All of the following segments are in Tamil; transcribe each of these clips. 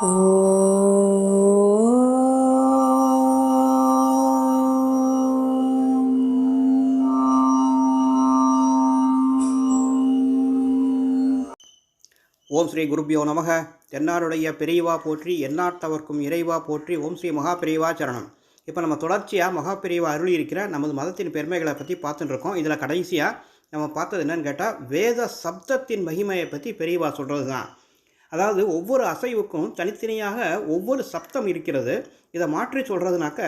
ஓம் ஸ்ரீ குருப்பியோ நமக. தென்னாருடைய பெரியவா போற்றி எந்நாட்டவர்க்கும் இறைவா போற்றி ஓம் ஸ்ரீ மகா பெரியவா சரணம். இப்போ நம்ம தொடர்ச்சியாக மகா பெரியவா அருளி இருக்கிற நமது மதத்தின் பெருமைகளை பற்றி பார்த்துட்டு இருக்கோம். இதில் கடைசியாக நம்ம பார்த்தது என்னன்னு கேட்டால் வேத சப்தத்தின் மகிமையை பற்றி பெரியவா சொல்கிறது தான் அதாவது ஒவ்வொரு அசைவுக்கும் தனித்தனியாக ஒவ்வொரு சப்தம் இருக்கிறது. இதை மாற்றி சொல்கிறதுனாக்க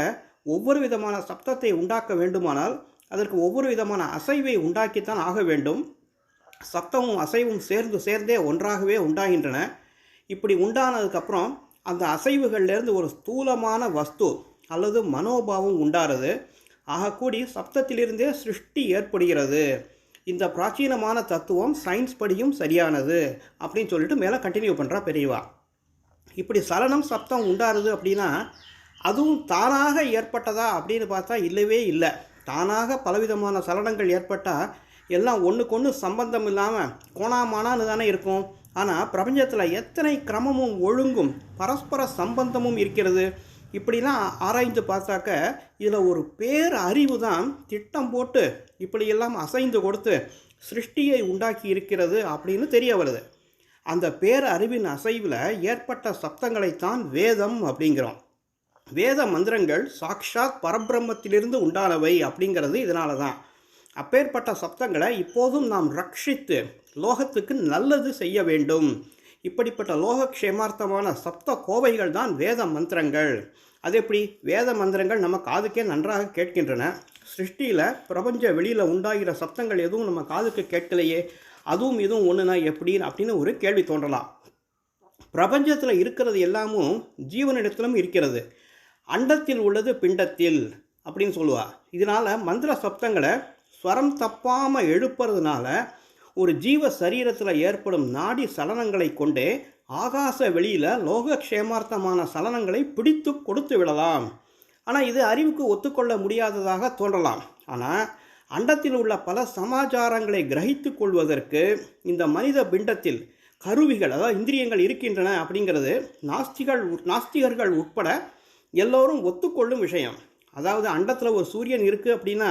ஒவ்வொரு விதமான சப்தத்தை உண்டாக்க வேண்டுமானால் அதற்கு ஒவ்வொரு விதமான அசைவை உண்டாக்கித்தான் ஆக வேண்டும். சப்தமும் அசைவும் சேர்ந்து சேர்ந்தே ஒன்றாகவே உண்டாகின்றன. இப்படி உண்டானதுக்கப்புறம் அந்த அசைவுகள்லேருந்து ஒரு ஸ்தூலமான வஸ்து அல்லது மனோபாவம் உண்டாகிறது ஆகக்கூடி சப்தத்திலிருந்தே சிருஷ்டி ஏற்படுகிறது. இந்த பிராச்சீனமான தத்துவம் சயின்ஸ் படியும் சரியானது அப்படின்னு சொல்லிட்டு மேலே கண்டினியூ பண்ணுறா பெரியவா. இப்படி சலனம் சப்தம் உண்டாருது அப்படின்னா அதுவும் தானாக ஏற்பட்டதா அப்படின்னு பார்த்தா இல்லவே இல்லை. தானாக பலவிதமான சலனங்கள் ஏற்பட்டால் எல்லாம் ஒன்றுக்கு ஒன்று சம்பந்தம் இல்லாமல் கோணாமானான்னு தானே இருக்கும். ஆனால் பிரபஞ்சத்தில் எத்தனை கிரமமும் ஒழுங்கும் பரஸ்பர சம்பந்தமும் இருக்கிறது. இப்படிலாம் ஆராய்ந்து பார்த்தாக்க இதில் ஒரு பேர் அறிவு தான் திட்டம் போட்டு இப்படியெல்லாம் அசைந்து கொடுத்து சிருஷ்டியை உண்டாக்கி இருக்கிறது அப்படின்னு தெரிய வருது. அந்த பேர் அறிவின் அசைவில் ஏற்பட்ட சப்தங்களைத்தான் வேதம் அப்படிங்கிறோம். வேத மந்திரங்கள் சாக்ஷாத் பரபிரம்மத்திலிருந்து உண்டானவை அப்படிங்கிறது இதனால தான். அப்பேற்பட்ட சப்தங்களை இப்போதும் நாம் ரட்சித்து லோகத்துக்கு நல்லது செய்ய வேண்டும். இப்படிப்பட்ட லோகக்ஷேமார்த்தமான சப்த கோவைகள் தான் வேத மந்திரங்கள். அது எப்படி? வேத மந்திரங்கள் நம்ம காதுக்கே நன்றாக கேட்கின்றன. சிருஷ்டியில் பிரபஞ்ச வெளியில் உண்டாகிற சப்தங்கள் எதுவும் நம்ம காதுக்கு கேட்கலையே அதுவும் இதுவும் ஒன்றுனா எப்படி? அப்படின்னு ஒரு கேள்வி தோன்றலாம். பிரபஞ்சத்தில் இருக்கிறது எல்லாமும் ஜீவனிடத்திலும் இருக்கிறது. அண்டத்தில் உள்ளது பிண்டத்தில் அப்படின்னு சொல்லுவாள் இதனால் மந்திர சப்தங்களை ஸ்வரம் தப்பாமல் எழுப்புறதுனால ஒரு ஜீவ சரீரத்தில் ஏற்படும் நாடி சலனங்களை கொண்டே ஆகாச வெளியில் லோகக்ஷேமார்த்தமான சலனங்களை பிடித்து கொடுத்து விடலாம். ஆனால் இது அறிவுக்கு ஒத்துக்கொள்ள முடியாததாக தோன்றலாம். ஆனால் அண்டத்தில் உள்ள பல சமாச்சாரங்களை கிரகித்து கொள்வதற்கு இந்த மனித பிண்டத்தில் கருவிகள் அதாவது இந்திரியங்கள் இருக்கின்றன அப்படிங்கிறது நாஸ்திகள் நாஸ்திகர்கள் உட்பட எல்லோரும் ஒத்துக்கொள்ளும் விஷயம். அதாவது அண்டத்தில் ஒரு சூரியன் இருக்குது அப்படின்னா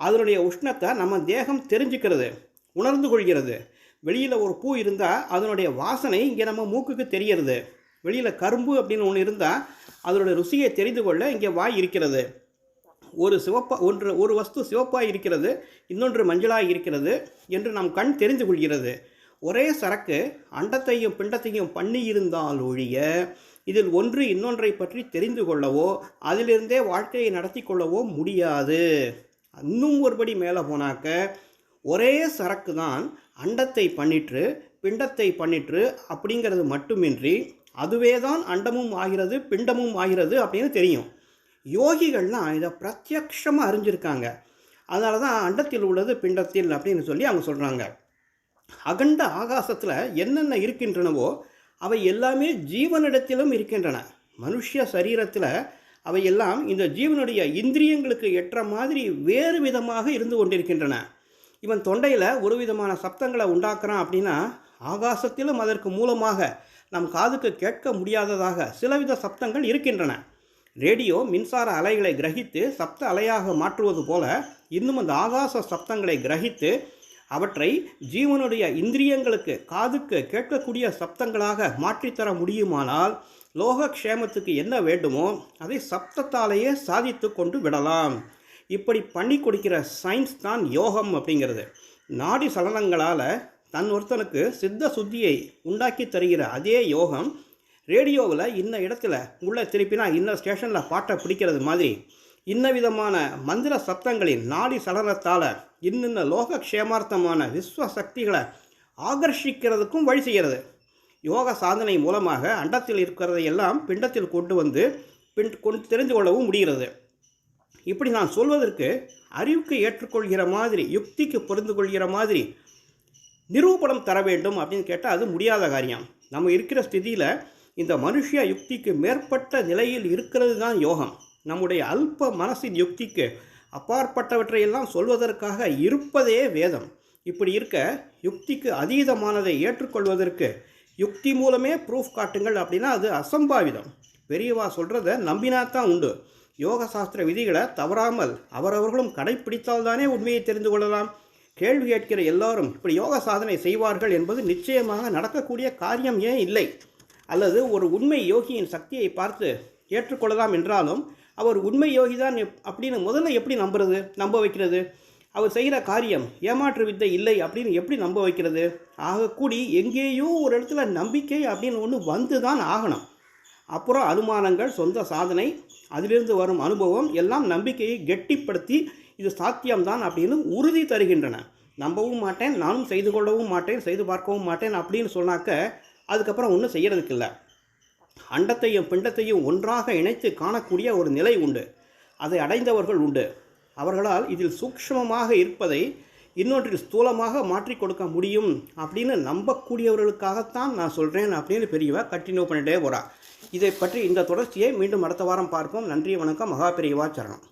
அதனுடைய உஷ்ணத்தை நம்ம தேகம் தெரிஞ்சுக்கிறது. உணர்ந்து கொள்கிறது வெளியில் ஒரு பூ இருந்தால் அதனுடைய வாசனை இங்கே நம்ம மூக்குக்கு தெரியிறது. வெளியில் கரும்பு அப்படின்னு ஒன்று இருந்தால் அதனுடைய ருசியை தெரிந்து கொள்ள இங்கே வாய் இருக்கிறது. ஒரு சிவப்பா ஒன்று ஒரு வஸ்து சிவப்பாக இருக்கிறது இன்னொன்று மஞ்சளாக இருக்கிறது என்று நம் கண் தெரிந்து கொள்கிறது ஒரே சரக்கு அண்டத்தையும் பிண்டத்தையும் பண்ணி இருந்தால் ஒழிய இதில் ஒன்று இன்னொன்றை பற்றி தெரிந்து கொள்ளவோ அதிலிருந்தே வாழ்க்கையை நடத்தி கொள்ளவோ முடியாது. இன்னும் ஒருபடி மேலே போனாக்க ஒரே சரக்கு தான் அண்டத்தை பண்ணிற்று பிண்டத்தை பண்ணிற்று அப்படிங்கிறது மட்டுமின்றி அதுவே தான் அண்டமும் ஆகிறது பிண்டமும் ஆகிறது அப்படின்னு தெரியும். யோகிகள்லாம் இதை பிரத்யக்ஷமாக அறிஞ்சிருக்காங்க. அதனால தான் அண்டத்தில் உள்ளது பிண்டத்தில் அப்படின்னு சொல்லி அவங்க சொல்கிறாங்க அகண்ட ஆகாசத்தில் என்னென்ன இருக்கின்றனவோ அவை எல்லாமே ஜீவனிடத்திலும் இருக்கின்றன. மனுஷ சரீரத்தில் அவையெல்லாம் இந்த ஜீவனுடைய இந்திரியங்களுக்கு ஏற்ற மாதிரி வேறு விதமாக இருந்து கொண்டிருக்கின்றன. இவன் தொண்டையில் ஒரு விதமான சப்தங்களை உண்டாக்குறான் அப்படின்னா ஆகாசத்திலும் அதற்கு மூலமாக நம் காதுக்கு கேட்க முடியாததாக சிலவித சப்தங்கள் இருக்கின்றன. ரேடியோ மின்சார அலைகளை கிரகித்து சப்த அலையாக மாற்றுவது போல இன்னும் அந்த ஆகாச சப்தங்களை கிரகித்து அவற்றை ஜீவனுடைய இந்திரியங்களுக்கு காதுக்கு கேட்கக்கூடிய சப்தங்களாக மாற்றித்தர முடியுமானால் லோகக்ஷேமத்துக்கு என்ன வேண்டுமோ அதை சப்தத்தாலேயே சாதித்து கொண்டு விடலாம். இப்படி பண்ணி கொடுக்கிற சயின்ஸ் தான் யோகம் அப்படிங்கிறது. நாடி சலனங்களால் தன் ஒருத்தனுக்கு சித்த சுத்தியை உண்டாக்கி தருகிற அதே யோகம் ரேடியோவில் இன்ன இடத்துல உள்ளே திருப்பினா இன்ன ஸ்டேஷனில் பாட்டை பிடிக்கிறது மாதிரி. இன்ன விதமான மந்திர சப்தங்களின் நாடி சலனத்தால் இன்னின்ன லோக க்ஷேமார்த்தமான விஸ்வ சக்திகளை ஆகர்ஷிக்கிறதுக்கும் வழி செய்கிறது. யோக சாதனை மூலமாக அண்டத்தில் இருக்கிறதையெல்லாம் பிண்டத்தில் கொண்டு வந்து பின் கொண்டு தெரிந்து கொள்ளவும் முடிகிறது. இப்படி நான் சொல்வதற்கு அறிவுக்கு ஏற்றுக்கொள்கிற மாதிரி யுக்திக்கு புரிந்து கொள்கிற மாதிரி நிரூபணம் தர வேண்டும் அப்படின்னு கேட்டால் அது முடியாத காரியம். நம்ம இருக்கிற ஸ்திதியில் இந்த மனுஷ யுக்திக்கு மேற்பட்ட நிலையில் இருக்கிறது தான் யோகம். நம்முடைய அல்ப மனசின் யுக்திக்கு அப்பாற்பட்டவற்றையெல்லாம் சொல்வதற்காக இருப்பதே வேதம். இப்படி இருக்க யுக்திக்கு அதீதமானதை ஏற்றுக்கொள்வதற்கு யுக்தி மூலமே ப்ரூஃப் காட்டுங்கள் அப்படின்னா அது அசம்பாவிதம். பெரியவா சொல்கிறத நம்பினா தான் உண்டு. யோக சாஸ்திர விதிகளை தவறாமல் அவரவர்களும் கடைப்பிடித்தால் தானே உண்மையை தெரிந்து கொள்ளலாம். கேள்வி கேட்கிற எல்லாரும் இப்படி யோக சாதனை செய்வார்கள் என்பது நிச்சயமாக நடக்கக்கூடிய காரியம் ஏன் இல்லை? அல்லது ஒரு உண்மை யோகியின் சக்தியை பார்த்து ஏற்றுக்கொள்ளலாம் என்றாலும் அவர் உண்மை யோகி தான் அப்படின்னு முதல்ல எப்படி நம்புறது நம்ப வைக்கிறது? அவர் செய்கிற காரியம் ஏமாற்று வித்தை இல்லை அப்படின்னு எப்படி நம்ப வைக்கிறது? ஆகக்கூடி எங்கேயோ ஒரு இடத்துல நம்பிக்கை அப்படின்னு ஒன்று வந்து தான் ஆகணும். அப்புறம் அனுமானங்கள் சொந்த சாதனை அதிலிருந்து வரும் அனுபவம் எல்லாம் நம்பிக்கையை கெட்டிப்படுத்தி இது சாத்தியம்தான் அப்படின்னு உறுதி தருகின்றன. நம்பவும் மாட்டேன் நானும் செய்து கொள்ளவும் மாட்டேன் செய்து பார்க்கவும் மாட்டேன் அப்படின்னு சொன்னாக்க அதுக்கப்புறம் ஒன்றும் செய்கிறதுக்கு இல்லை அண்டத்தையும் பிண்டத்தையும் ஒன்றாக இணைத்து காணக்கூடிய ஒரு நிலை உண்டு. அதை அடைந்தவர்கள் உண்டு. அவர்களால் இதில் சூக்ஷ்மமாக இருப்பதை இன்னொன்றில் ஸ்தூலமாக மாற்றி கொடுக்க முடியும் அப்படின்னு நம்பக்கூடியவர்களுக்காகத்தான் நான் சொல்கிறேன் அப்படின்னு பெரியவா கண்டினியூ பண்ணிட்டே போகிறா இதை பற்றி இந்த தொடர்ச்சியை மீண்டும் அடுத்த வாரம் பார்ப்போம். நன்றி வணக்கம். மகா பெரியவா சரணம்.